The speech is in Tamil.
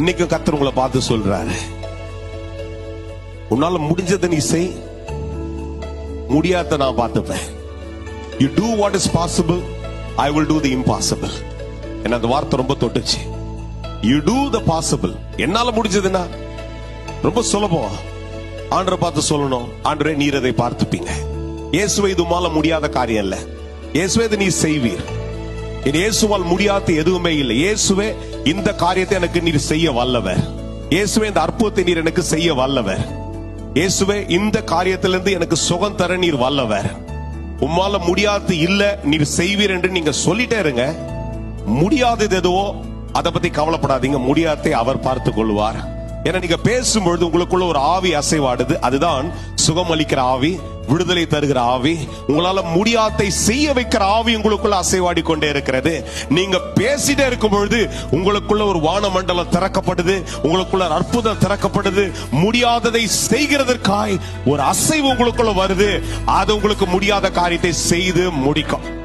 இன்னைக்கும் கத்தர் உங்களை பார்த்து சொல்றாரு. உன்னால முடிஞ்சதை நீ செய். முடியாத நான் பார்த்துப்பேன். You do what is possible I will do the impossible என்ன அந்த வார்த்தை ரொம்ப தொட்டுச்சு. யூ டூ த பாசிபிள் என்னால முடிஞ்சதுன்னா ரொம்ப சுலபம். ஆண்டரை பார்த்து சொல்லணும். ஆண்டரே நீர் அதை பார்த்துப்பீங்க. இயேசுவை இது முடியாத காரியம் இல்ல இயேசுவை இதை நீ செய்வீர். என் இயேசுவால் முடியாத எதுவுமே இல்லை. இயேசுவே இந்த காரியத்தை எனக்கு நீர் செய்ய வல்லவர். இயேசுவே இந்த அற்புதத்தை நீர் எனக்கு செய்ய வல்லவர். இயேசுவே இந்த காரியத்திலிருந்து எனக்கு சுகம் தர நீர் வல்லவர். உம்மால முடியாது இல்ல நீர் செய்வீர் என்று நீங்க சொல்லிட்டே இருங்க. முடியாதது எதுவோ அதை பத்தி கவலைப்படாதீங்க. முடியாததை அவர் பார்த்துக் கொள்வார். ஏன்னா நீங்க பேசும்பொழுது உங்களுக்குள்ள ஒரு ஆவி அசைவாடுது. அதுதான் சுகம் அளிக்கிற ஆவி விடுதலை தருகிற ஆவி உங்களால முடியாதை செய்ய வைக்கிற ஆவி உங்களுக்குள்ள அசைவாடி கொண்டே இருக்கிறது. நீங்க பேசிட்டே இருக்கும் பொழுது உங்களுக்குள்ள ஒரு வான மண்டலம் திறக்கப்படுது உங்களுக்குள்ள அற்புதம் திறக்கப்படுது. முடியாததை செய்கிறதற்காய் ஒரு அசைவு உங்களுக்குள்ள வருது. அது உங்களுக்கு முடியாத காரியத்தை செய்து முடிக்கும்.